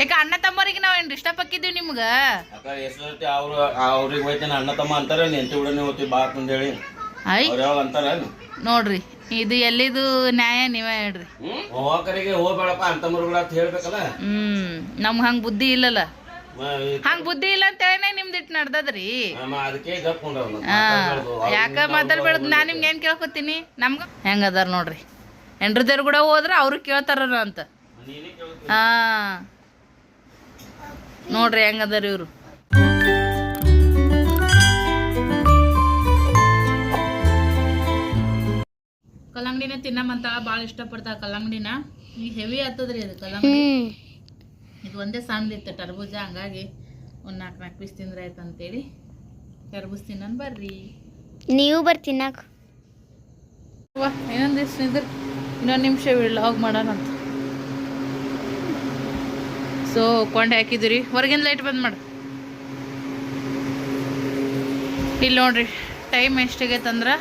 ಯಾಕ ಅಣ್ಣ ತಮ್ಮರಿಗೆ ನಾವ್ ಏನ್ ಇಷ್ಟಪಕ್ಕಿದೀವಿ ನಿಮ್ಗ? ಅಕ್ಕ ಎಷ್ಟು ಅವ್ರು ಅವ್ರಿಗೆ ಹೋಯ್ತೇನೆ ಅಣ್ಣ ತಮ್ಮ ಅಂತಾರೆ ನೆಂಟಿ ಉಡನೆ ಹೋಗ್ತಿ ಬಾ ಅಂತಂದೇಳಿ ಐ. ಅವ್ರು ಯಾವಾಗ ಅಂತಾರ? ನೋಡ್ರಿ ಇದು ಎಲ್ಲಿದು ನ್ಯಾಯ ನೀವೇ ಹೇಳ್ರಿ. ಹೋಗಕರಿಗೆ ಹೋಗ್ಬೇಡಪ್ಪ ಅಂತಮ್ರಗಳ ಅಂತ ಹೇಳ್ಬೇಕಲ್ಲ? ಹ್ಮ್ ನಮ್ ಹಂಗ್ ಬುದ್ಧಿ ಇಲ್ಲಲ್ಲ. ಹಂಗ್ ಬುದ್ಧಿ ಇಲ್ಲ ಅಂತ ಹೇಳಿ ನಿಮ್ದು ಇಟ್ಟು ನಡ್ದದ್ರಿ. ಯಾಕ ಅದಕ್ಕೆ ಯಾಕ ಮಾತಾಡ್ಬೇಡ್ದು ನಾನು ನಿಮ್ಗೆ ಏನ್ ಕೇಳ್ಕೊತೀನಿ? ನಮ್ಗ? ಹೆಂಗ ಅದಾರ ನೋಡ್ರಿ. ಹೆಂಡ್ರದೇವ್ರು ಕೂಡ ಹೋದ್ರ ಅವ್ರು ಕೇಳ್ತಾರ ಅಂತ. ಹಾ. ನೋಡ್ರಿ ಹೆಂಗದಾರ ಇವ್ರು. ಕಲ್ಲಂಗಡಿನ ತಿನ್ನಮಂತ ಭಾಳ ಇಷ್ಟಪಡ್ತಾ ಕಲ್ಲಂಗಡಿನ. ಈಗ ಹೆವಿ ಆಗ್ತದ್ರಿ ಅದು ಕಲ್ಲಂಗಡಿ. ಇದು ಒಂದೇ ಸಣ್ಣದಿತ್ತು ಟರ್ಬೂಜ. ಹಂಗಾಗಿ ಒಂದ್ ನಾಲ್ಕು ನಾಲ್ಕು ಪೀಸ್ ತಿಂದ್ರೆ ಆಯ್ತು ಅಂತೇಳಿ. ಟರ್ಬೂಜ್ ತಿನ್ನನ್ ಬರ್ರಿ. ನೀವು ಬರ್ತೀನಾಕ ವಾ ಇನ್ನೊಂದು ದಿವ್ಸ ನಿಂದ್ರ ಇನ್ನೊಂದು ನಿಮಿಷ ಲಾಗ್ ಮಾಡೋಣಂತ. ಸೊ ಕೊಂಡೆ ಹಾಕಿದಿರಿ ಹೊರಗಿನ ಲೈಟ್ ಬಂದ್ ಮಾಡಿ. ಇಲ್ಲಿ ನೋಡ್ರಿ ಟೈಮ್ ಎಷ್ಟಾಗೈತಂದ್ರೆ?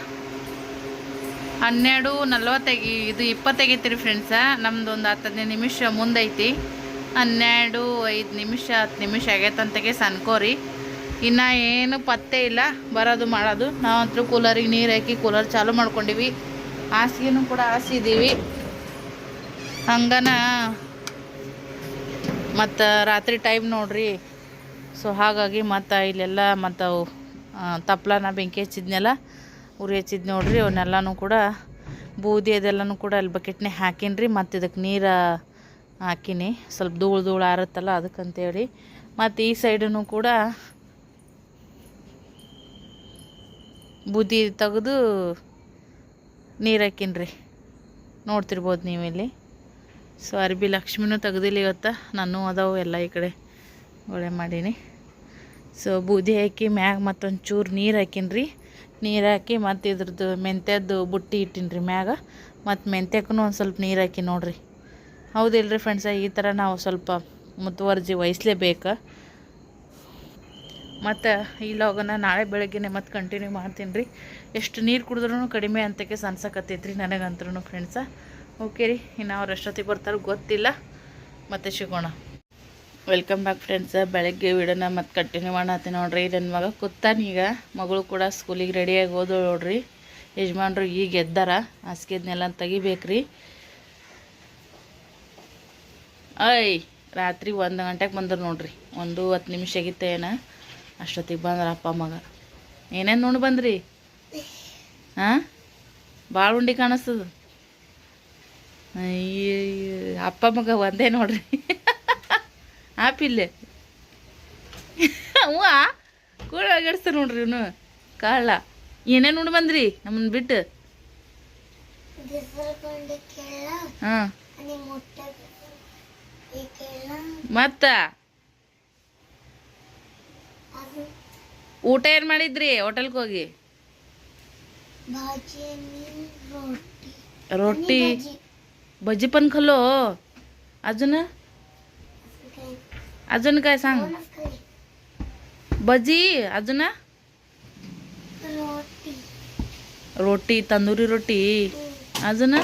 ಹನ್ನೆರಡು ನಲ್ವತ್ತೈಗಿ ಇದು ಇಪ್ಪತ್ತಾಗೈತಿ ಫ್ರೆಂಡ್ಸ ನಮ್ದು ಒಂದು ಹತ್ತು ಹದಿನೈದು ನಿಮಿಷ ಮುಂದೈತಿ. ಹನ್ನೆರಡು, ಐದು ನಿಮಿಷ, ಹತ್ತು ನಿಮಿಷ ಆಗೈತಂತಗೆ ಸನ್ಕೋರಿ ಇನ್ನು ಏನು ಪತ್ತೆ ಇಲ್ಲ, ಬರೋದು ಮಾಡೋದು. ನಾವಂತೂ ಕೂಲರಿಗೆ ನೀರು ಹಾಕಿ ಕೂಲರ್ ಚಾಲು ಮಾಡ್ಕೊಂಡಿವಿ. ಹಾಸಿಗೆನೂ ಕೂಡ ಹಾಸಿದ್ದೀವಿ ಹಂಗನ ಮತ್ತು ರಾತ್ರಿ ಟೈಮ್ ನೋಡ್ರಿ. ಸೊ ಹಾಗಾಗಿ ಮತ್ತು ಇಲ್ಲೆಲ್ಲ ಮತ್ತು ಅವು ತಪ್ಲನ ಬೆಂಕಿ ಹಚ್ಚಿದ್ನೆಲ್ಲ, ಉರಿ ಹಚ್ಚಿದ್ ನೋಡ್ರಿ, ಅವನ್ನೆಲ್ಲನೂ ಕೂಡ ಬೂದಿ ಅದೆಲ್ಲನೂ ಕೂಡ ಅಲ್ಲಿ ಬಕೆಟ್ನೇ ಹಾಕೀನಿ ರೀ ಮತ್ತು ಇದಕ್ಕೆ ನೀರು ಹಾಕಿನಿ. ಸ್ವಲ್ಪ ಧೂಳು ಧೂಳು ಆರುತ್ತಲ್ಲ ಅದಕ್ಕಂತೇಳಿ. ಮತ್ತು ಈ ಸೈಡೂ ಕೂಡ ಬೂದಿ ತೆಗೆದು ನೀರು ಹಾಕಿನ್ರಿ. ನೋಡ್ತಿರ್ಬೋದು ನೀವು ಇಲ್ಲಿ ಸೊ ಅರ್ಬಿ ಲಕ್ಷ್ಮಿನೂ ತೆಗ್ದಿಲ್ಲ ಇವತ್ತು. ನಾನು ಅದಾವು, ಎಲ್ಲ ಈ ಕಡೆ ಒಳ್ಳೆ ಮಾಡೀನಿ. ಸೊ ಬೂದಿ ಹಾಕಿ ಮ್ಯಾಗ ಮತ್ತೊಂದು ಚೂರು ನೀರು ಹಾಕೀನಿ ರೀ ನೀರು ಹಾಕಿ ಮತ್ತು ಇದ್ರದ್ದು ಮೆಂತ್ಯದ್ದು ಬುಟ್ಟಿ ಇಟ್ಟೀನಿ ರೀ ಮ್ಯಾಗ. ಮತ್ತು ಮೆಂತ್ಯಕ್ಕೂ ಒಂದು ಸ್ವಲ್ಪ ನೀರು ಹಾಕಿ ನೋಡ್ರಿ. ಹೌದಿಲ್ರಿ ಫ್ರೆಂಡ್ಸ ಈ ಥರ ನಾವು ಸ್ವಲ್ಪ ಮುತುವರ್ಜಿ ವಹಿಸ್ಲೇಬೇಕು. ಮತ್ತು ಈ ಲಾಗನ ನಾಳೆ ಬೆಳಗ್ಗೆನೆ ಮತ್ತೆ ಕಂಟಿನ್ಯೂ ಮಾಡ್ತೀನಿ ರೀ ಎಷ್ಟು ನೀರು ಕುಡಿದ್ರೂ ಕಡಿಮೆ ಅಂತಕ್ಕೆ ಸನ್ಸಕತ್ತೈತ್ರಿ ನನಗಂತ್ರೂ ಫ್ರೆಂಡ್ಸ ಓಕೆ ರೀ, ಇನ್ನು ಅವ್ರು ಎಷ್ಟೊತ್ತಿಗೆ ಬರ್ತಾರೋ ಗೊತ್ತಿಲ್ಲ. ಮತ್ತೆ ಸಿಗೋಣ. ವೆಲ್ಕಮ್ ಬ್ಯಾಕ್ ಫ್ರೆಂಡ್ಸ್ ಬೆಳಗ್ಗೆ ವಿಡೋನ ಮತ್ತೆ ಕಂಟಿನ್ಯೂ ಮಾಡತ್ತೀನಿ ನೋಡ್ರಿ. ನನ್ನ ಮಗ ಕೂತಾನೀಗ ಮಗಳು ಕೂಡ ಸ್ಕೂಲಿಗೆ ರೆಡಿಯಾಗಿ ಹೋದಳು ನೋಡ್ರಿ. ಯಜಮಾನ್ರು ಈಗ ಎದ್ದಾರ. ಹಾಸಿಗೆದ್ನೆಲ್ಲ ತೆಗಿಬೇಕ್ರಿ. ಐ, ರಾತ್ರಿ ಒಂದು ಗಂಟೆಗೆ ಬಂದರು ನೋಡ್ರಿ. ಒಂದು ಹತ್ತು ನಿಮಿಷ ಆಗಿತ್ತ ಏನ? ಅಷ್ಟೊತ್ತಿಗೆ ಬಂದ್ರ ಅಪ್ಪ ಮಗ. ಏನೇನು ನೋಡಿ ಬಂದ್ರಿ? ಹಾಂ? ಭಾಳ ಉಂಡಿ ಕಾಣಿಸ್ತದ. ಅಪ್ಪ ಮಗ ಒಂದೇ ನೋಡ್ರಿ. ಆಪಿಲ್ಲೆ. ಹ್ಞೂ ಕೂಡ ಅಗಡಿಸ್ತಾರ ನೋಡ್ರಿ ಇವನು. ಕಾಳ ಏನೇನು ನೋಡಿ ಬಂದ್ರಿ ನಮ್ಮನ್ನ ಬಿಟ್ಟು? ಹಾಂ. ಮತ್ತ? ಊಟ ಏನು ಮಾಡಿದ್ರಿ ಹೋಟೆಲ್ಗೆ ಹೋಗಿ? रोटी भजी पण खाल्लो अजून? अजून काय सांग? भजी अजून? रोटी. तंदुरी रोटी. अजून?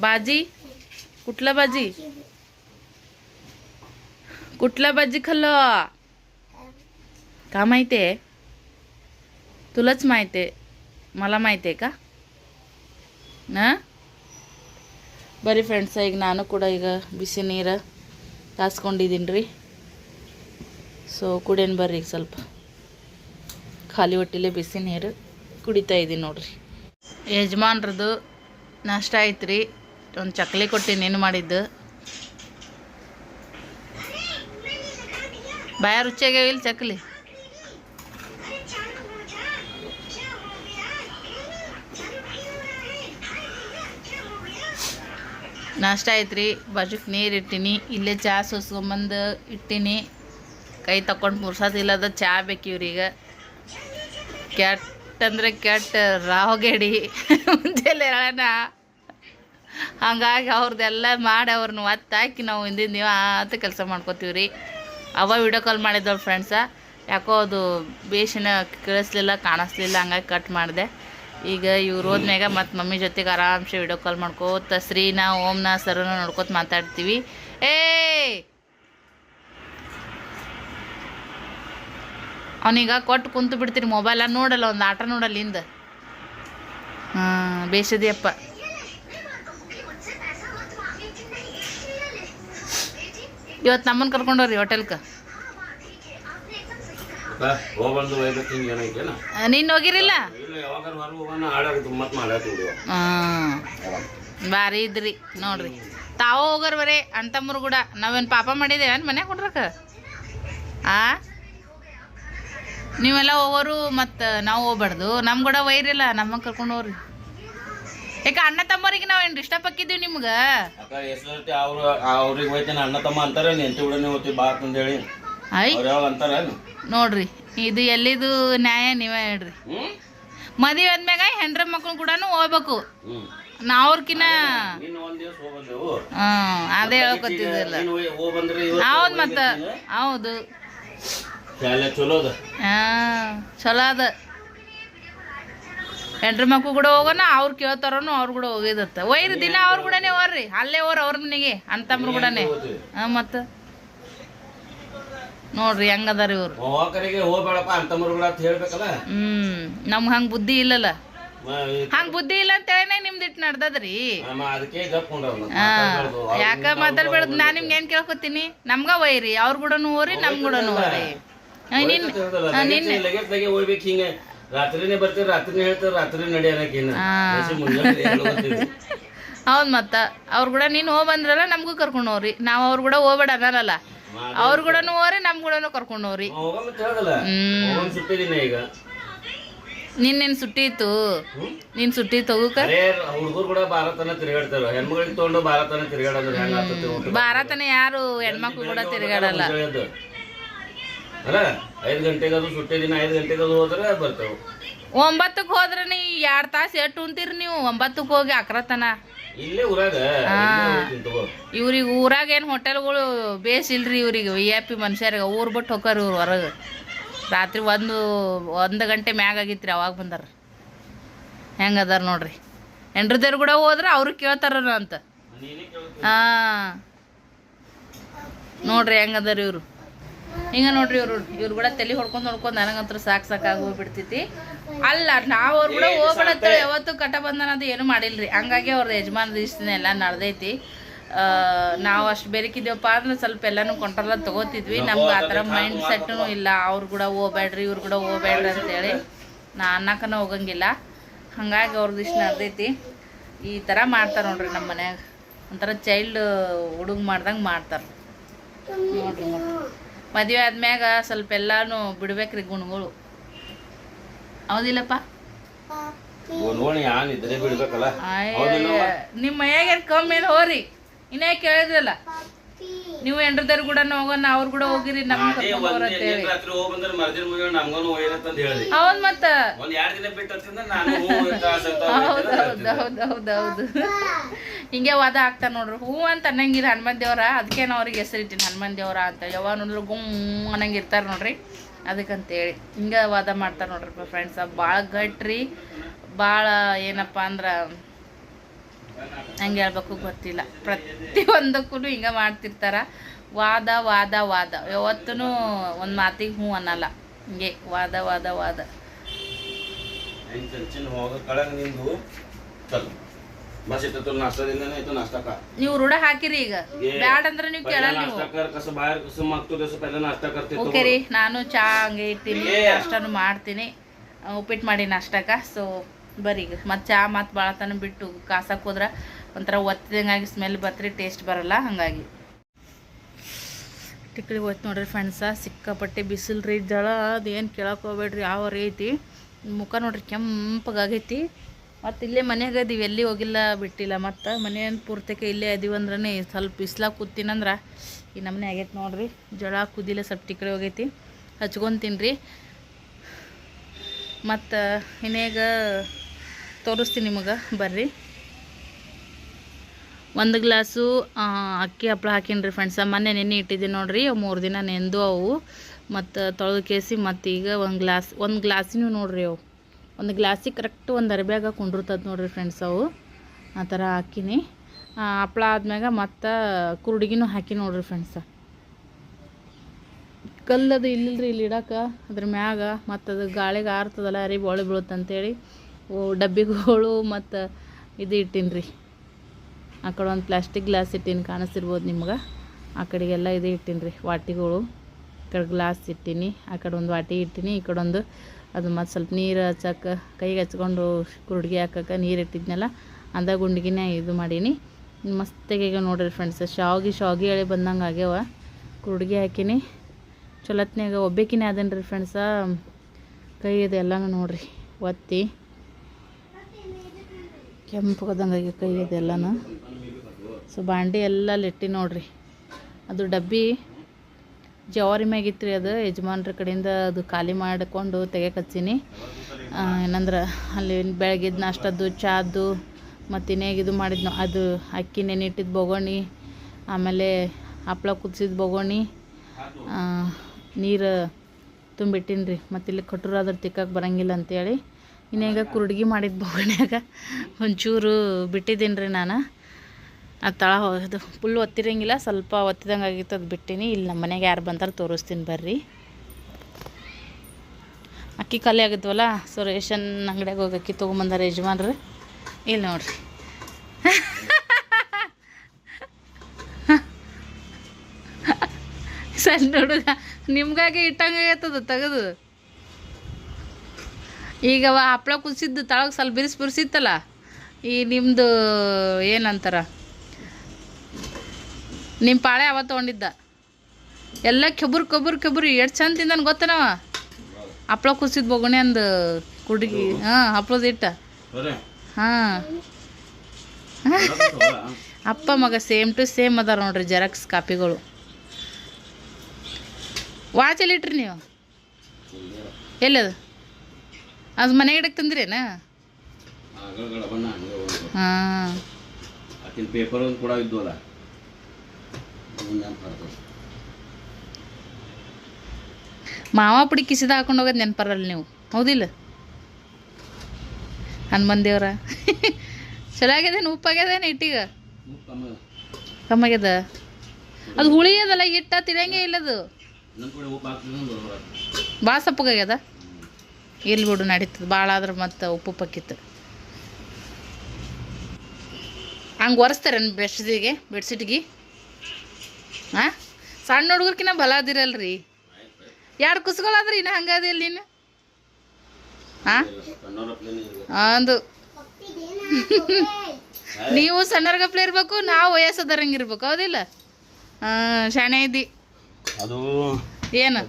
भाजी? कुठला भाजी? कुठला भाजी खाल्लो? का माहिती आहे? तुलाच माहिती आहे. मला माहिती आहे का? ನಾ ಬರೀ ಫ್ರೆಂಡ್ಸ ಈಗ ನಾನು ಕೂಡ ಈಗ ಬಿಸಿ ನೀರು ಕಾಸ್ಕೊಂಡಿದ್ದೀನಿ ರೀ ಸೊ ಕುಡಿಯನ್ ಬರ್ರಿ ಈಗ ಸ್ವಲ್ಪ. ಖಾಲಿ ಹೊಟ್ಟಿಲೆ ಬಿಸಿ ನೀರು ಕುಡಿತಾ ಇದ್ದೀನಿ ನೋಡ್ರಿ. ಯಜಮಾನ್ರದ್ದು ನಷ್ಟ ಆಯ್ತು ರೀ ಒಂದು ಚಕ್ಲಿ ಕೊಟ್ಟಿನಿ ಏನು ಮಾಡಿದ್ದು? ಬಾಯ, ರುಚಿಯಾಗ್ಯಾವ ಇಲ್ಲಿ ಚಕ್ಲಿ? ನಾಷ್ಟ ಆಯ್ತು ರೀ ಬಾಜುಕ್ ನೀರು ಇಟ್ಟೀನಿ. ಇಲ್ಲೇ ಚಹಾ ಸೋಸ್ಕೊಂಬಂದು ಇಟ್ಟೀನಿ. ಕೈ ತಕೊಂಡು ಮುರ್ಸೋದಿಲ್ಲದ ಚಹಾ ಬೇಕಿವ್ರೀಗ ಇವ್ರಿಗೆ ಕೆಟ್ಟ ಅಂದರೆ ಕೆಟ್ಟ ರಾವಗೇಡಿ ಮುಂಜಾನೆ ಹಂಗಾಗಿ ಅವ್ರದ್ದೆಲ್ಲ ಮಾಡಿ ಅವ್ರನ್ನ ಒತ್ತಾಕಿ ನಾವು ಹಿಂದಿನ ನೀವು ಅಂತ ಕೆಲಸ ಮಾಡ್ಕೋತೀವಿ ರೀ ಅವ ವಿಡಿಯೋ ಕಾಲ್ ಮಾಡಿದ್ದವ್ರು ಫ್ರೆಂಡ್ಸ ಯಾಕೋ ಅದು ಬೇಷನ ಕೇಳಿಸ್ಲಿಲ್ಲ, ಕಾಣಿಸ್ಲಿಲ್ಲ, ಹಂಗಾಗಿ ಕಟ್ ಮಾಡಿದೆ. ಈಗ ಇವ್ರು ಹೋದ್ಮ್ಯಾಗ ಮತ್ತು ಮಮ್ಮಿ ಜೊತೆಗೆ ಆರಾಮ್ಸೆ ವಿಡಿಯೋ ಕಾಲ್ ಮಾಡ್ಕೋತ, ಶ್ರೀನ, ಓಮ್ನ ಸರನ ನೋಡ್ಕೋತ ಮಾತಾಡ್ತೀವಿ. ಏ ಅವನೀಗ ಕೊಟ್ಟು ಕುಂತು ಬಿಡ್ತೀರಿ ಮೊಬೈಲ ನೋಡಲ್ಲ ಒಂದು ಆಟ ನೋಡಲ್ಲ ಹಿಂದ. ಹಾಂ, ಬೇಸದಿಯಪ್ಪ. ಇವತ್ತು ನಮ್ಮನ್ನು ಕರ್ಕೊಂಡವ್ರಿ ಹೋಟೆಲ್ಕ ನೀನು ಹೋಗಿರಿಲ್ಲ? ಭಾರಿ ಇದ್ರಿ ನೋಡ್ರಿ. ತಾವು ಹೋಗರ್ ಬರೇ ಅಂತಮ್ಮರು ಕೂಡ. ನಾವೇನು ಪಾಪ ಮಾಡಿದೇವೇನು ಮನ್ಯಾಗ ಕೊಡ್ರಕ? ಆ? ನೀವೆಲ್ಲ ಹೋಗೋರು ಮತ್ತು ನಾವು ಹೋಗ್ಬಾರ್ದು. ನಮ್ಮ ಕೂಡ ವೈರಿಲ್ಲ ನಮ್ಮ ಕರ್ಕೊಂಡು ಹೋಗ್ರಿ. ಯಾಕೆ ಅಣ್ಣ ತಮ್ಮರಿಗೆ ನಾವೇನು ಡಿಸ್ಟರ್ಬ್ ಹಾಕಿದ್ದೀವಿ ನಿಮ್ಗೆ? ಅವ್ರಿಗೆ ಹೋಯ್ತೇನೆ ಅಣ್ಣ ತಮ್ಮ ಅಂತಾರೆ ಬಾ ಅಂತಂದೇಳಿ. ಐ. ನೋಡ್ರಿ ಇದು ಎಲ್ಲಿದು ನ್ಯಾಯ ನೀವೇ ಹೇಳ್ರಿ. ಮದುವೆ ಆದ್ಮ್ಯಾಗ ಹೆಂಡ್ರ ಮಕ್ಳು ಕೂಡ ಹೋಗ್ಬೇಕು. ನಾವ್ರಕಿನ ಅದೇ ಹೇಳ್ಕೊತಿದ್ದಿಲ್ಲ. ಹೌದ್ ಮತ್ತ. ಹೌದು. ಚಲೋ ಅದ? ಹೆಂಡ್ರ ಮಕ್ಳು ಕೂಡ ಹೋಗೋಣ ಅವ್ರು ಕೇಳ್ತಾರೋನು ಅವ್ರು ಕೂಡ ಹೋಗಿದತ್ತ. ಒಯ್ರಿ ದಿನ ಅವ್ರ ಕೂಡನೇ ಹೋರ್ರಿ ಅಲ್ಲೇ ಹೋರ್ ಅವ್ರ ಮನೆಗೆ ಅಂತಮ್ರು ಕೂಡನೇ. ಹಾಂ ಮತ್ತು? ನೋಡ್ರಿ ಹೆಂಗದಾರ ಇವ್ರು. ಹೋಗಕರಿಗೆ ಹೋಗ್ಬೇಡಪ್ಪ ಅಂತಮ್ಮರು ಕೂಡ ಅಂತ ಹೇಳ್ಬೇಕಲ್ಲ? ಹ್ಮ್ ನಮ್ಗೆ ಹಂಗೆ ಬುದ್ಧಿ ಇಲ್ಲಲ್ಲ. ಹಂಗ್ ಬುದ್ಧಿ ಇಲ್ಲ ಅಂತ ಹೇಳಿನ ನಿಮ್ದು ಇಟ್ಟು ನಡ್ದದ್ರಿ. ಯಾಕ ಮಾತಾಡ್ಬೇಡ ನಾ ನಿಮ್ಗೆ ಏನ್ ಕೇಳ್ಕೊತೀನಿ? ನಮ್ಗ ಒಯ್ರಿ ಅವ್ರ ಕೂಡ ಹೋರಿ ನಮ್ ಕೂಡ ಹೋರಿ ನಿನ್ನ. ರಾತ್ರಿನೇ ಬರ್ತೀರಿ ರಾತ್ರಿನೇ ಹೇಳ್ತಾರೆ ರಾತ್ರಿ ನಡಿ ಹೌದು ಮತ್ತೆ. ಅವ್ರ ಕೂಡ ನೀನು ಹೋಗಿ ಬಂದ್ರಲ್ಲ ನಮಗೂ ಕರ್ಕೊಂಡು ಹೋಗ್ರಿ. ನಾವು ಅವ್ರ ಕೂಡ ಹೋಗ್ಬೇಡ ಅನ್ನಲ್ಲ ಅವ್ರ ಕೂಡನು ಹೋಗ್ರಿ ನಮ್ ಕೂಡ ಕರ್ಕೊಂಡು ಹೋಗ್ರಿ. ಹ್ಞೂ ನಿನ್ನೇನು ಸುಟ್ಟಿ ಇತ್ತು. ನೀನ್ ಸುಟ್ಟಿ ತಗೋಕ? ಹುಡುಗರು ಕೂಡ ಭಾರತನ ತಿರುಗಾಡ್ತಾರ. ಹೆಣ್ಮಗಳಿಗೆ ತಗೊಂಡು ಭಾರತನ ತಿರುಗಾಡೋದ್ರೆ ಹೆಂಗ ಆಗ್ತದೆ ಭಾರತನ ಯಾರು ಹೆಣ್ಮಕ್ಳು ಕೂಡ ತಿರುಗಾಡಲ್ಲ. ಅಲ್ಲ ಐದು ಸುಟ್ಟಿ ದಿನ ಐದು ಹೋದ್ರೆ ಬರ್ತಾವೆ. ಒಂಬತ್ತಕ್ಕೆ ಹೋದ್ರೆ ನೀ ಎರಡು ತಾಸು ಎಷ್ಟು ಉಂತೀರಿ ನೀವು? ಒಂಬತ್ತಕ್ಕೆ ಹೋಗಿ ಅಕ್ರತನ. ಇವ್ರಿಗೆ ಊರಾಗ ಏನು ಹೋಟೆಲ್ಗಳು ಬೇಸ್ ಇಲ್ರಿ ಇವ್ರಿಗೆ ವಿ ಐ ಪಿ ಮನುಷ್ಯರಿಗೆ ಊರು ಬಿಟ್ಟು ಹೋಗಾರ ಇವ್ರು ಹೊರಗೆ. ರಾತ್ರಿ ಒಂದು ಒಂದು ಗಂಟೆ ಮ್ಯಾಗ ಆಗಿತ್ರಿ ಅವಾಗ ಬಂದಾರ. ಹೆಂಗದಾರ ನೋಡ್ರಿ. ಹೆಂಡ್ರದೇವ್ರು ಕೂಡ ಹೋದ್ರೆ ಅವ್ರು ಕೇಳ್ತಾರ ಅಂತ. ಹಾಂ. ನೋಡ್ರಿ ಹೆಂಗದಾರ ಇವರು. ಹಿಂಗೆ ನೋಡ್ರಿ ಇವ್ರು ಇವ್ರು ಕೂಡ ತಲೆ ಹೊಡ್ಕೊಂಡು ಹೊಡ್ಕೊಂಡು ನನಗಂತೂ ಸಾಕು ಸಾಕಾಗಿ ಹೋಗ್ಬಿಡ್ತೈತಿ. ಅಲ್ಲ ನಾವು ಅವ್ರು ಕೂಡ ಹೋಗ್ಬಿಡತ್ತ ಯಾವತ್ತು ಕಟ ಬಂದನ ಅದು ಏನು ಮಾಡಿಲ್ರಿ. ಹಂಗಾಗಿ ಅವ್ರ ಯಜಮಾನ ದಿವಸನೇ ಎಲ್ಲ ನಡೆದೈತಿ. ನಾವು ಅಷ್ಟು ಬೆರಕಿದೇವಪ್ಪ ಅಂದ್ರೆ ಸ್ವಲ್ಪ ಎಲ್ಲಾನು ಕಂಟ್ರೋಲ ತಗೋತಿದ್ವಿ. ನಮ್ಗೆ ಆ ಥರ ಮೈಂಡ್ ಸೆಟ್ಟೂ ಇಲ್ಲ. ಅವ್ರು ಕೂಡ ಹೋಗ್ಬೇಡ್ರಿ ಇವ್ರು ಕೂಡ ಹೋಗ್ಬೇಡ್ರಿ ಅಂತೇಳಿ. ನಾ ಅನ್ನಕ್ಕನ ಹೋಗಂಗಿಲ್ಲ. ಹಂಗಾಗಿ ಅವ್ರದ್ದು ಇಷ್ಟು ನಡೆದೈತಿ. ಈ ಥರ ಮಾಡ್ತಾರೆ ನೋಡ್ರಿ ನಮ್ಮ ಮನ್ಯಾಗ. ಒಂಥರ ಚೈಲ್ಡ್ ಹುಡುಗ ಮಾಡ್ದಂಗೆ ಮಾಡ್ತಾರೆ. ನೋಡ್ರಿ ಮದುವೆ ಆದ್ಮ್ಯಾಗ ಸ್ವಲ್ಪ ಎಲ್ಲಾನು ಬಿಡ್ಬೇಕ್ರಿ ಗುಣಗಳು. ಹೌದಿಲ್ಲಪ್ಪ? ನಿಮ್ಮ ಮೈಯಾಗ ಏನು ಕಮ್ಮಿ ಏನು ಹೋರಿ. ಇನ್ನೇ ಕೇಳಿದ್ರಲ್ಲ ನೀವು ಹೆಂಡ್ರದವ್ರು ಕೂಡ ಹೋಗೋಣ ಅವ್ರು ಕೂಡ ಹೋಗಿರಿ ನಮ್ಮ ರಾತ್ರಿ ಹೋಗ್ ಬಂದ್ರೆ ಮರ್ದಿನ ಹೇಳಿದ್ರಿ ಹೌದು ಮತ್ತ. ಒಂದ್ ಎರಡ್ ದಿನ ಬಿಟ್ಟು ಹತ್ತಿಂದ ನಾನು ಹಿಂಗೆ ವಾದ ಆಗ್ತಾರ ನೋಡ್ರಿ. ಹೂ ಅಂತ ಅನ್ನಂಗಿಲ್ಲ ಹನುಮನ್ ದೇವ್ರ ಅದಕ್ಕೆ ನಾವು ಅವ್ರಿಗೆ ಹೆಸರಿಟ್ಟಿನಿ ಹನುಮನ್ ದೇವ್ರ ಅಂತ. ಯಾವಾಗ ನೋಡಿದ್ರು ಗುಮ್ ಅನ್ನಂಗೆ ಇರ್ತಾರೆ ನೋಡ್ರಿ. ಅದಕ್ಕಂತೇಳಿ. ಹಿಂಗೆ ವಾದ ಮಾಡ್ತಾರೆ ನೋಡ್ರಿ ಫ್ರೆಂಡ್ಸ್ ಭಾಳ ಗಟ್ರಿ. ಭಾಳ ಏನಪ್ಪ ಅಂದ್ರೆ ಹಂಗೆ ಹೇಳ್ಬೇಕು ಗೊತ್ತಿಲ್ಲ. ಪ್ರತಿಯೊಂದಕ್ಕೂ ಹಿಂಗೆ ಮಾಡ್ತಿರ್ತಾರ. ವಾದ ವಾದ ವಾದ. ಯಾವತ್ತೂ ಒಂದು ಮಾತಿಗೆ ಹ್ಞೂ ಅನ್ನಲ್ಲ. ಹಿಂಗೆ ವಾದ ವಾದ ವಾದ. ನೀವು ರೂಢ ಹಾಕಿರಿ ಈಗ. ಬ್ಯಾಡ ಅಂದ್ರೆ ನೀವು ಕೇಳಲ್ಲ ನೀವು. ಓಕೆ ರೀ ನಾನು ಚಾ ಹಂಗೆ ಇಡ್ತೀನಿ ಅಷ್ಟನ್ನು ಮಾಡ್ತೀನಿ. ಉಪ್ಪಿಟ್ಟು ಮಾಡಿ ನಾಷ್ಟಕ್ಕ ಸೊ ಈಗ ಮತ್ತು ಚಾ ಮತ್ತು ಭಾಳ ತನ ಬಿಟ್ಟು ಕಾಸಕ್ಕೆ ಹೋದ್ರೆ ಒಂಥರ ಒತ್ತಿದಂಗಾಗಿ ಸ್ಮೆಲ್ ಬರ್ತೀರಿ ಟೇಸ್ಟ್ ಬರಲ್ಲ, ಹಾಗಾಗಿ. ಟಿಕ್ಳಿಗೆ ಹೋಯ್ತು ನೋಡ್ರಿ ಫ್ರೆಂಡ್ಸ ಸಿಕ್ಕಾಪಟ್ಟೆ ಬಿಸಿಲು ರೀ ಜಳ, ಅದೇನು ಕೇಳಕ್ಕೆ ಹೋಗ್ಬೇಡ್ರಿ, ಯಾವ ಐತಿ ಮುಖ ನೋಡ್ರಿ ಕೆಂಪಗಾಗೈತಿ. ಮತ್ತು ಇಲ್ಲೇ ಮನ್ಯಾಗ ಅದೀವಿ ಎಲ್ಲಿ ಹೋಗಿಲ್ಲ, ಬಿಟ್ಟಿಲ್ಲ. ಮತ್ತು ಮನೆಯನ್ನು ಪೂರ್ತಕ್ಕೆ ಇಲ್ಲೇ ಅದೀವಿ ಅಂದ್ರೆ ಸ್ವಲ್ಪ ಬಿಸ್ಲಾಗ ಕೂತೀನಂದ್ರೆ ಈ ನಮ್ಮನೆ ಆಗೈತೆ ನೋಡ್ರಿ. ಜಳ ಕುದಿಲ್ಲ ಸ್ವಲ್ಪ ಟಿಕ್ಳಿ ಹೋಗೈತಿ. ಹಚ್ಕೊತೀನಿ ರೀ ಮತ್ತು ಇನ್ನೇಗ ತೋರಿಸ್ತೀನಿ ನಿಮಗೆ, ಬರ್ರಿ. ಒಂದು ಗ್ಲಾಸು ಅಕ್ಕಿ ಹಪ್ಪಳ ಹಾಕೀನಿ ಫ್ರೆಂಡ್ಸ ಮೊನ್ನೆ ನೆನೆ ಇಟ್ಟಿದ್ದೀನಿ ನೋಡಿರಿ ಮೂರು ದಿನ ನೆಂದು ಅವು. ಮತ್ತು ತೊಳೆದು ಕೇಸಿ, ಮತ್ತು ಈಗ ಒಂದು ಗ್ಲಾಸ್, ಒಂದು ಗ್ಲಾಸಿನೂ ನೋಡಿರಿ ಅವು. ಒಂದು ಗ್ಲಾಸಿಗೆ ಕರೆಕ್ಟ್ ಒಂದು ಅರ್ಬ್ಯಾಗ ಕುಂಡಿರ್ತದೆ ನೋಡಿರಿ ಫ್ರೆಂಡ್ಸ್ ಅವು. ಆ ಥರ ಹಾಕಿನಿ. ಹಪ್ಪಳ ಆದ್ಮ್ಯಾಗ ಮತ್ತು ಕುರುಡಿಗಿನೂ ಹಾಕಿ ನೋಡಿರಿ ಫ್ರೆಂಡ್ಸ ಕಲ್ಲದು ಇಲ್ಲಿಲ್ರಿ, ಇಲ್ಲಿ ಇಡಕ್ಕೆ ಅದ್ರ ಮ್ಯಾಗ ಮತ್ತು ಅದು ಗಾಳಿಗೆ ಆರ್ತದಲ್ಲ ಅರಿ ಒಳ ಬೀಳುತ್ತೆ ಅಂತೇಳಿ ಓ ಡಬ್ಬಿಗಳು ಮತ್ತು ಇದು ಇಟ್ಟೀನಿ ರೀ ಆ ಕಡೆ ಒಂದು ಪ್ಲಾಸ್ಟಿಕ್ ಗ್ಲಾಸ್ ಇಟ್ಟೀನಿ, ಕಾಣಿಸ್ತಿರ್ಬೋದು ನಿಮ್ಗೆ. ಆ ಕಡೆಗೆಲ್ಲ ಇದು ಇಟ್ಟೀನಿ ರೀ ವಾಟಿಗಳು. ಈ ಕಡೆ ಗ್ಲಾಸ್ ಇಟ್ಟೀನಿ, ಆ ಕಡೆ ಒಂದು ವಾಟಿ ಇಟ್ಟೀನಿ, ಈ ಕಡೆ ಒಂದು ಅದು ಮತ್ತು ಸ್ವಲ್ಪ ನೀರು ಹಚ್ಚಕ್ಕ ಕೈಗೆ ಹಚ್ಕೊಂಡು ಕುರುಡಿಗೆ ಹಾಕಕ್ಕೆ ನೀರು ಇಟ್ಟಿದ್ನಲ್ಲ, ಅಂದ ಗುಂಡಿಗೆನೇ ಇದು ಮಾಡೀನಿ. ಮಸ್ತಾಗಿ ಈಗ ನೋಡ್ರಿ ಫ್ರೆಂಡ್ಸ್ ಶಾವಿಗೆ ಶಾವಿಗೆ ಹೇಳಿ ಬಂದಂಗೆ ಆಗ್ಯಾವ. ಕುರುಡಿಗೆ ಹಾಕೀನಿ. ಚಲೋತ್ನಾಗ ಒಬ್ಬೇಕಿನೇ ಅದನ್ರಿ ಫ್ರೆಂಡ್ಸ ಕೈ ಇದು ಎಲ್ಲನೂ ನೋಡ್ರಿ, ಒತ್ತಿ. ಕೆಂಪಗದಂಗಾಗಿ ಕೈ ಇದೆಲ್ಲನೂ ಸೊ ಬಾಂಡಿ ಎಲ್ಲ ಲಿಟ್ಟಿ ನೋಡ್ರಿ. ಅದು ಡಬ್ಬಿ ಜವಾರಿ ಮ್ಯಾಗಿತ್ತು ರೀ ಅದು. ಯಜಮಾನ್ರ ಕಡೆಯಿಂದ ಅದು ಖಾಲಿ ಮಾಡಿಕೊಂಡು ತೆಗೆಕತ್ತೀನಿ ಹಚ್ಚೀನಿ. ಏನಂದ್ರೆ ಅಲ್ಲಿ ಬೆಳಗಿದ ನಾಷ್ಟದ್ದು, ಚಾದ್ದು, ಮತ್ತು ಇದು ಮಾಡಿದ್ನೋ ಅದು ಅಕ್ಕಿ ನೆನಿಟ್ಟಿದ್ದು ಬೊಗೋಣಿ, ಆಮೇಲೆ ಹಪ್ಳ ಕುದಿಸಿದ ಬೊಗೋಣಿ ನೀರು ತುಂಬಿಟ್ಟಿನಿ ರೀ ಮತ್ತು ಇಲ್ಲಿ ಕಟ್ರು ಅದ್ರ ತಿಕ್ಕಕ್ಕೆ ಬರಂಗಿಲ್ಲ ಅಂತೇಳಿ. ಇನ್ನೇಗ ಕುರುಡ್ಗಿ ಮಾಡಿದ ಬೊಗಣ್ಯಾಗ. ಒಂಚೂರು ಬಿಟ್ಟಿದ್ದೀನಿ ರೀ ನಾನು. ಅದು ತಳ ಅದು ಫುಲ್ ಒತ್ತಿರಂಗಿಲ್ಲ, ಸ್ವಲ್ಪ ಒತ್ತಿದಂಗೆ ಆಗಿತ್ತು, ಅದು ಬಿಟ್ಟಿನಿ. ಇಲ್ಲಿ ನಮ್ಮ ಮನೆಗೆ ಯಾರು ಬಂತಾರೆ ತೋರಿಸ್ತೀನಿ ಬರ್ರಿ. ಅಕ್ಕಿ ಖಾಲಿ ಆಗಿದ್ವಲ್ಲ ಸೊ ರೇಷನ್ ಅಂಗಡಿಯಾಗ ಹೋಗಿ ಅಕ್ಕಿ ತೊಗೊಂಬಂದಾರೆ ಯಜಮಾನ್ರಿ. ಇಲ್ಲಿ ನೋಡ್ರಿ. ಸಣ್ಣ ಹುಡುಗ, ನಿಮ್ಗಾಗಿ ಇಟ್ಟಂಗೆ ಆಗ್ತದ, ತೆಗೆದು. ಈಗ ಅವ ಹಪ್ಳ ಕುದಿಸಿದ್ದು ತಳಗೆ ಸ್ವಲ್ಪ ಬಿರಿಸಿ ಬಿರ್ಸಿತ್ತಲ್ಲ ಈ ನಿಮ್ಮದು ಏನಂತಾರ ನಿಮ್ಮ ಪಾಳೆ ಅವ ತೊಗೊಂಡಿದ್ದ. ಎಲ್ಲ ಕೆಬ್ರು ಕಬುರು ಕೆಬ್ರು ಎಷ್ಟು ಚಂದ ತಿಂದನ್ ಗೊತ್ತನವ? ಹಪ್ಪಳ ಕುಸಿದ ಬೊಗಣೆ ಅಂದು ಕುಡ್ಗಿ ಹಾಂ ಹಪ್ಪಳದ ಇಟ್ಟ. ಹಾಂ. ಅಪ್ಪ ಮಗ ಸೇಮ್ ಟು ಸೇಮ್ ಅದಾರ ನೋಡ್ರಿ ಜೆರಾಕ್ಸ್ ಕಾಪಿಗಳು. ವಾಚಲ್ಲಿ ಇಟ್ರಿ ನೀವು? ಎಲ್ಲದು ಅದು ಮನೆ ಗಿಡಕ್ಕೆ ತಂದ್ರೇನ. ಹಾಂ. ಆಕಿನ ಪೇಪರ್ ಒಂದು ಕೂಡ ಇದ್ವಲ್ಲ. ಅವ್ನ್ ನೆನ್ಪ್ ಮಾವ ಪುಡಿ ಕಿಸಿದ ಹಾಕೊಂಡು ಹೋಗೋದು ನೆನಪರಲ್ಲ ನೀವು. ಹೌದಿಲ್ಲ? ಹನುಮನ್ ದೇವ್ರ ಚಲೋ ಆಗ್ಯದೇನು ಉಪ್ಪಾಗ್ಯದೇನು ಇಟ್ಟೀಗ ಕಮ್ಮಿ. ಕಮ್ಮಾಗ್ಯದ ಅದು ಹುಳಿ ಅದಲ್ಲ ಹಿಟ್ಟ ತಿಳಂಗೇ ಇಲ್ಲದು. ಭಾಳ ಸಪ್ಪಗಾಗ್ಯದ ಇಲ್ಲಿ ಬಿಡು ನಡೀತದೆ. ಭಾಳ ಆದ್ರೆ ಮತ್ತು ಉಪ್ಪು ಪಕ್ಕಿತ್ತು ಹಂಗೆ ಒರೆಸ್ತಾರೇನು ಬೆಡ್ಶೀಟಿಗೆ ಬೆಡ್ಶೀಟ್ಗೆ. ಹಾಂ ಸಣ್ಣ ಹುಡುಗರ್ಕಿನ್ನ ಬಲ ಅದಿರಲ್ರಿ ಎರಡು ಕುಸ್ಗಳಾದ್ರೆ ಇನ್ನು ಹಂಗದಿಲ್ಲ ನೀನು? ಹಾಂ. ಅಂದು. ನೀವು ಸಣ್ಣರ್ಗಪ್ಲೆ ಇರ್ಬೇಕು ನಾವು ವಯಸ್ಸದರಂಗೆ ಇರ್ಬೇಕು ಹೌದಿಲ್ಲ? ಹಾಂ ಶಾಣೆ ಇದ್ದಿ. ಅದು ಏನು?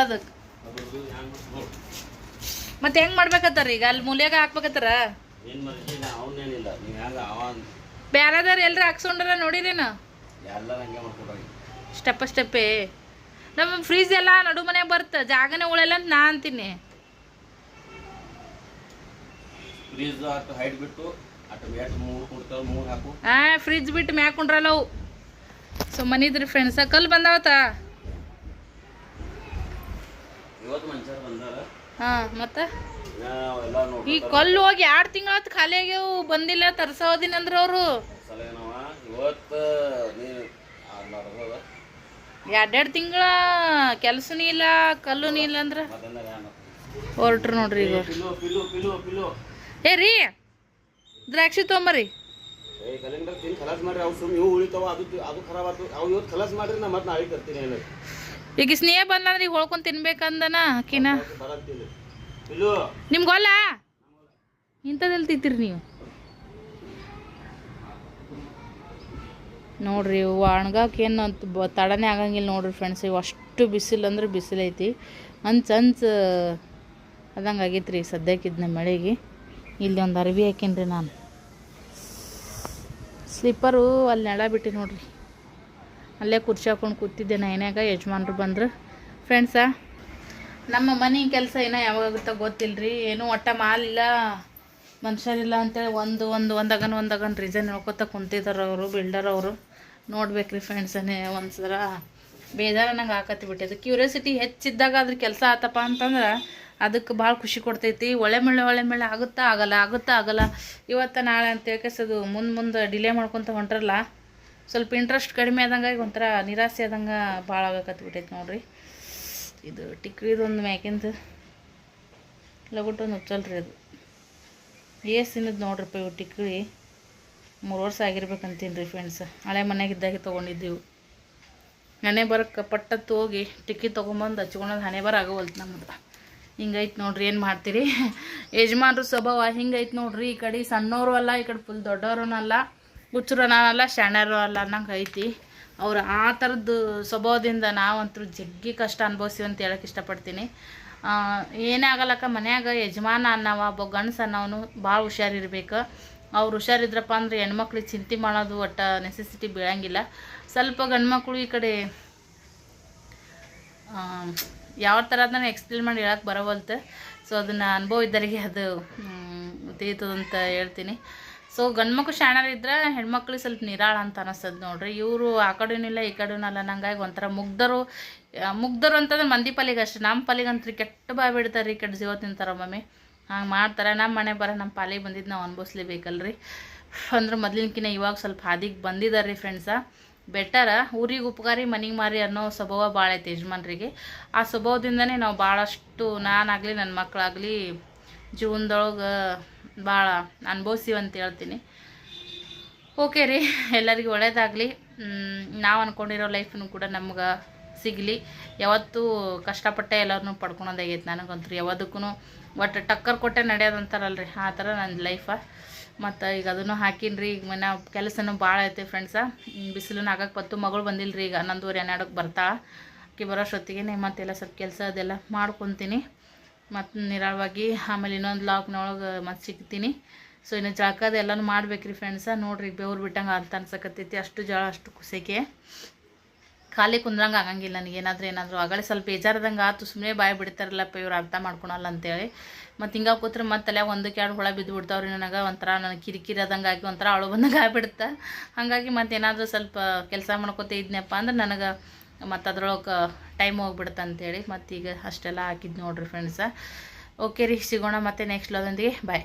ಅದಕ್ಕೆ ಮತ್ತೆ ಹೆಂಗ್ ಮಾಡ್ಬೇಕತ್ತಾರ ಈಗ? ಅಲ್ಲಿ ಮೂಲ್ಯಾಗ ಹಾಕ್ಬೇಕತ್ತಾರ? ಬ್ಯಾರದಾರ ಎಲ್ರ ಹಾಕ್ಸ್ಕೊಂಡ್ರ ನೋಡಿರೇನು? ಸ್ಟೆಪ್ ಸ್ಟೆಪ್ಪೇ. ನಮ್ಮ ಫ್ರೀಜ್ ಎಲ್ಲ ನಡು ಮನೆಗೆ ಬರುತ್ತೆ ಜಾಗನೇ ಉಳಿಯಲ್ಲ ಅಂತ ನಾ ಅಂತೀನಿ. ಹಾಂ ಫ್ರಿಜ್ ಬಿಟ್ಟು ಮ್ಯಾಕ್ ಕುಂಡ್ರಲ್ಲ ಅವು ಸೊ ಮನಿದ್ರಿ ಫ್ರೆಂಡ್ಸ್ ಕಲ್ ಬಂದಾವತ್ತ? ಹಾಂ ಮತ್ತೆ? ಈ ಕಲ್ಲು ಹೋಗಿ ಎರಡು ತಿಂಗಳತ್ತು ಖಾಲಿ ಆಗ್ಯಾವು ಬಂದಿಲ್ಲ ತರ್ಸೋದಿನ ಅಂದ್ರ ಅವರು. ಎರಡೆರಡು ತಿಂಗಳ ಕೆಲಸನೂ ಇಲ್ಲ ಕಲ್ಲೂ ಇಲ್ಲ ಅಂದ್ರೆ? ಹೊರಟ್ರು ನೋಡ್ರಿ ಈಗ. ಏ ರೀ ದ್ರಾಕ್ಷಿ ತೊಂಬರಿ ಏ ಕಲಿಂದ್ರ ತಿನ್ ಖಲಾಸ್ ಮಾಡ್ರಿ ಅವು ಸುಮ್ಮನೆ ಇವು ಉಳಿತಾವ ಅದು ಅದು ಖರಾಬ್ ಆತು. ಅವು ಇವತ್ತು ಖಲಾಸ್ ಮಾಡ್ರಿ ನಾ ಮತ್ತೆ ನಾಳೆ ಕರ್ತೀನಿ ಏನು ಈಗ ಸ್ನೇಹ ಬಂದಂದ್ರೆ ಈಗ ಹೊಳ್ಕೊಂಡು ತಿನ್ಬೇಕಂದನ ಅಕ್ಕಿನ ನಿಮ್ಗೊಲ್ಲ ಇಂಥದ್ದೆಲ್ಲ ತಿಂತೀರಿ ನೀವು? ನೋಡ್ರಿ ಒಣಗಾಕ ಏನು ಅಂತ ಬ ತಡನೇ ಆಗಂಗಿಲ್ಲ ನೋಡ್ರಿ ಫ್ರೆಂಡ್ಸ್ ಇವು. ಅಷ್ಟು ಬಿಸಿಲು ಅಂದ್ರೆ ಬಿಸಿಲೈತಿ ಅಂಚ ಅಂಚ್ ಅದಂಗೆ ಆಗೈತೆ ರೀ ಸದ್ಯಕ್ಕಿದ್ನ ಮಳೆಗೆ. ಇಲ್ಲಿ ಒಂದು ಅರ್ವಿ ಹಾಕೀನಿ ನಾನು. ಸ್ಲಿಪ್ಪರು ಅಲ್ಲಿ ನೆಳ ಬಿಟ್ಟು ನೋಡ್ರಿ. ಅಲ್ಲೇ ಕುರ್ಚಿ ಹಾಕೊಂಡು ಕೂತಿದ್ದೆ ನೈನ್ಯಾಗ, ಯಜಮಾನ್ರು ಬಂದರು. ಫ್ರೆಂಡ್ಸ ನಮ್ಮ ಮನೆ ಕೆಲಸ ಏನೋ ಯಾವಾಗುತ್ತೋ ಗೊತ್ತಿಲ್ಲ ರೀ ಏನೂ ಒಟ್ಟ ಮಾಲಿಲ್ಲ ಮನುಷ್ಯರಿಲ್ಲ ಅಂತೇಳಿ ಒಂದು ಒಂದು, ಒಂದಗನ್ ಒಂದಗನ್ ರೀಸನ್ ಹೇಳ್ಕೊತ ಕುಂತಿದ್ದಾರೆ ಅವರು ಬಿಲ್ಡರ್ ಅವರು. ನೋಡ್ಬೇಕ್ರಿ ಫ್ರೆಂಡ್ಸನೇ ಒಂದು ಸಲ ಬೇಜಾರ ನಂಗೆ ಹಾಕತ್ತಿ ಬಿಟ್ಟಿದ್ದು ಕ್ಯೂರಿಯಾಸಿಟಿ ಹೆಚ್ಚಿದ್ದಾಗ ಅದ್ರ ಕೆಲಸ ಆತಪ್ಪ ಅಂತಂದ್ರೆ ಅದಕ್ಕೆ ಭಾಳ ಖುಷಿ ಕೊಡ್ತೈತಿ. ಒಳ್ಳೆ ಒಳ್ಳೆ ಮಳೆ ಆಗುತ್ತಾ ಆಗಲ್ಲ ಆಗುತ್ತಾ ಆಗಲ್ಲ. ಇವತ್ತು ನಾಳೆ ಅಂತ ಹೇಳ್ಕೆಸದು ಮುಂದೆ ಮುಂದೆ ಡಿಲೇ ಮಾಡ್ಕೊತ ಹೊಂಟ್ರಲ್ಲ. ಸ್ವಲ್ಪ ಇಂಟ್ರೆಸ್ಟ್ ಕಡಿಮೆ ಆದಂಗಾಗಿ ಒಂಥರ ನಿರಾಸೆ ಆದಂಗೆ ಭಾಳ ಆಗಕತ್ಬಿಟ್ಟೈತೆ ನೋಡ್ರಿ. ಇದು ಟಿಕ್ರಿದೊಂದು ಮ್ಯಾಕಿಂದು ಲಗುಟೊಂದು ಹುಚ್ಚಲ್ರಿ ಅದು. ಏಸ್ ತಿನ್ನದು ನೋಡ್ರಿಪ್ಪ ಇವು ಟಿಕ್ರಿ ಮೂರು ವರ್ಷ ಆಗಿರ್ಬೇಕಂತೀನಿ ರೀ ಫ್ರೆಂಡ್ಸ್ ಹಳೆ ಮನೆಯಾಗಿದ್ದಾಗೆ ತೊಗೊಂಡಿದ್ದೀವಿ. ಹಣೆ ಬರಕ್ಕೆ ಪಟ್ಟತ್ತು ಹೋಗಿ ಟಿಕ್ಕಿ ತೊಗೊಂಬಂದು ಹಚ್ಕೊಳೋದು ಹಣೆ ಬರ ಆಗೋವಲ್ತು ನಮ್ಮದು ಹಿಂಗೈತೆ ನೋಡ್ರಿ ಏನು ಮಾಡ್ತೀರಿ? ಯಜಮಾನ್ರು ಸ್ವಭಾವ ಹಿಂಗೈತೆ ನೋಡ್ರಿ ಈ ಕಡೆ ಸಣ್ಣವರು ಅಲ್ಲ, ಈ ಕಡೆ ಫುಲ್ ದೊಡ್ಡವ್ರನ್ನಲ್ಲ ಹುಚ್ಚರನಲ್ಲ ಶಾಣ್ಯರು ಅಲ್ಲ ಅನ್ನಂಗೆ ಐತಿ. ಅವ್ರು ಆ ಥರದ್ದು ಸ್ವಭಾವದಿಂದ ನಾವಂತೂ ಜಗ್ಗಿ ಕಷ್ಟ ಅನುಭವಿಸಿವಿ ಅಂತ ಹೇಳಕ್ಕೆ ಇಷ್ಟಪಡ್ತೀನಿ. ಏನೇ ಆಗಲ್ಲಕ್ಕ ಮನ್ಯಾಗ ಯಜಮಾನ ಅನ್ನವ, ಒಬ್ಬ ಗಂಡಸ ಅನ್ನವನು ಭಾಳ ಹುಷಾರಿರ್ಬೇಕು ಅವ್ರು ಹುಷಾರಿದ್ರಪ್ಪ ಅಂದ್ರೆ ಹೆಣ್ಮಕ್ಳಿಗೆ ಚಿಂತೆ ಮಾಡೋದು ಒಟ್ಟು ನೆಸೆಸಿಟಿ ಬೀಳಂಗಿಲ್ಲ. ಸ್ವಲ್ಪ ಗಂಡ್ಮಕ್ಳು ಈ ಕಡೆ ಯಾವ ಥರ ಅದನ್ನು ಎಕ್ಸ್ಪ್ಲೇನ್ ಮಾಡಿ ಹೇಳಕ್ಕೆ ಬರವಲ್ತು. ಸೊ ಅದನ್ನು ಅನುಭವ ಇದ್ದರಿಗೆ ಅದು ತಿಳಿತದಂತ ಹೇಳ್ತೀನಿ. ಸೊ ಗಂಡ್ಮಕ್ಳು ಶಾಣರಿದ್ರೆ ಹೆಣ್ಮಕ್ಳಿಗೆ ಸ್ವಲ್ಪ ನಿರಾಳ ಅಂತ ಅನಿಸ್ತದೆ ನೋಡ್ರಿ. ಇವರು ಆ ಕಡೆನಿಲ್ಲ ಈ ಕಡೆನೂ ನಂಗಾಗಿ ಒಂಥರ ಮುಗ್ಧರು ಮುಗ್ಧರು ಅಂತಂದ್ರೆ ಮಂದಿ ಪಲಿಗೆ ಅಷ್ಟೇ. ನಮ್ಮ ಪಲಿಗಂತ್ರಿ ಕೆಟ್ಟ ಬಾಯ್ ಬಿಡ್ತಾರೆ ರೀ ಕೆಟ್ಟ ಜೀವ ತಿಂತಾರೆ ಮಮ್ಮಿ ಹಂಗೆ ಮಾಡ್ತಾರೆ. ನಮ್ಮ ಮನೆ ಬರ ನಮ್ಮ ಪಾಲಿಗೆ ಬಂದಿದ್ದು ನಾವು ಅನುಭವಿಸ್ಲೇಬೇಕಲ್ರಿ. ಅಂದ್ರೆ ಮೊದ್ಲಿನಕಿನ್ನ ಇವಾಗ ಸ್ವಲ್ಪ ಹಾದಿಗೆ ಬಂದಿದ್ದಾರೆ ರೀ ಫ್ರೆಂಡ್ಸ ಬೆಟರ ಊರಿಗೆ ಉಪಕಾರಿ, ಮನೆಗೆ ಮಾರಿ ಅನ್ನೋ ಸ್ವಭಾವ ಭಾಳ ಐತೆ ಯಜಮಾನ್ರಿಗೆ. ಆ ಸ್ವಭಾವದಿಂದನೇ ನಾವು ಭಾಳಷ್ಟು ನಾನಾಗಲಿ ನನ್ನ ಮಕ್ಕಳಾಗಲಿ ಜೀವನದೊಳಗೆ ಭಾಳ ಅನುಭವಿಸ್ತೀವಿ ಅಂತ ಹೇಳ್ತೀನಿ. ಓಕೆ ರೀ, ಎಲ್ಲರಿಗೂ ಒಳ್ಳೇದಾಗಲಿ. ನಾವು ಅಂದ್ಕೊಂಡಿರೋ ಲೈಫ್ನು ಕೂಡ ನಮ್ಗೆ ಸಿಗಲಿ. ಯಾವತ್ತೂ ಕಷ್ಟಪಟ್ಟೆ ಎಲ್ಲರನ್ನೂ ಪಡ್ಕೊಳೋದಾಗೈತೆ ನನಗಂತೂ ಯಾವುದಕ್ಕೂ ಒಟ್ಟು ಟಕ್ಕರ್ ಕೊಟ್ಟೆ ನಡೆಯೋದಂತಾರಲ್ರಿ, ಆ ಥರ ನನ್ನ ಲೈಫ ಮತ್ತು ಈಗ ಅದನ್ನು ಹಾಕಿನ್ರಿ ಈಗ ಮನೆ ಕೆಲಸನೂ ಭಾಳ ಐತೆ ಫ್ರೆಂಡ್ಸ ಬಿಸಿಲನ್ನು ಆಗಕ್ಕೆ ಬತ್ತು ಮಗಳು ಬಂದಿಲ್ಲ ರೀ ಈಗ ಹನ್ನೊಂದುವರೆ ಹನ್ನೆರಡಕ್ಕೆ ಬರ್ತಾ ಆಕೆ ಬರೋಷ್ಟೊತ್ತಿಗೆ ಮತ್ತೆಲ್ಲ ಸ್ವಲ್ಪ ಕೆಲಸ ಅದೆಲ್ಲ ಮಾಡ್ಕೊತೀನಿ. ಮತ್ತು ನಿರಾಳವಾಗಿ, ಆಮೇಲೆ ಇನ್ನೊಂದು ಲಾಕ್ನೊಳಗೆ ಮತ್ತೆ ಸಿಗ್ತೀನಿ. ಸೊ ಇನ್ನು ಜಳಕದ ಎಲ್ಲನೂ ಮಾಡ್ಬೇಕ್ರಿ ಫ್ರೆಂಡ್ಸ ನೋಡ್ರಿ, ಬೆವ್ರು ಬಿಟ್ಟಂಗೆ ಅಂತ ಅನ್ಸಕತ್ತೈತಿ. ಅಷ್ಟು ಜಳ, ಅಷ್ಟು ಕುಸೆಕೆ ಖಾಲಿ ಕುಂದ್ರಂಗೆ ಆಗಂಗಿಲ್ಲ ನನಗೆ. ಏನಾದರೂ ಏನಾದರೂ ಆಗಲೇ. ಸ್ವಲ್ಪ ಬೇಜಾರದಂಗೆ ಆತು. ಸುಮ್ಮನೆ ಬಾಯಿ ಬಿಡ್ತಾರಲ್ಲಪ್ಪ, ಇವ್ರು ಅರ್ಥ ಮಾಡ್ಕೊಳಲ್ಲ ಅಂತೇಳಿ. ಮತ್ತು ಹಿಂಗೆ ಕೂತ್ರೆ ಮತ್ತೆ ತಲೆ ಒಂದಕ್ಕೆ ಎರಡು ಹುಳ ಬಿದ್ದು ಬಿಡ್ತಾವ್ರಿ ನನಗೆ. ಒಂಥರ ನನಗೆ ಕಿರಿಕಿರಿ ಆದಂಗೆ ಆಗಿ ಒಂಥರ ಅಳು ಬಂದಂಗೆ ಆಗಿಬಿಡುತ್ತೆ ಹಾಗಾಗಿ ಮತ್ತೆ ಏನಾದರೂ ಸ್ವಲ್ಪ ಕೆಲಸ ಮಾಡ್ಕೊತ ಇದ್ನಪ್ಪ ಅಂದ್ರೆ ನನಗೆ ಮತ್ತು ಅದ್ರೊಳಗೆ ಟೈಮ್ ಹೋಗ್ಬಿಡುತ್ತೆ ಅಂತೇಳಿ ಮತ್ತೀಗ ಅಷ್ಟೆಲ್ಲ ಹಾಕಿದ್ದು ನೋಡ್ರಿ ಫ್ರೆಂಡ್ಸ ಓಕೆ ರೀ, ಸಿಗೋಣ ಮತ್ತೆ ನೆಕ್ಸ್ಟ್ ಲೋದೊಂದಿಗೆ ಬಾಯ್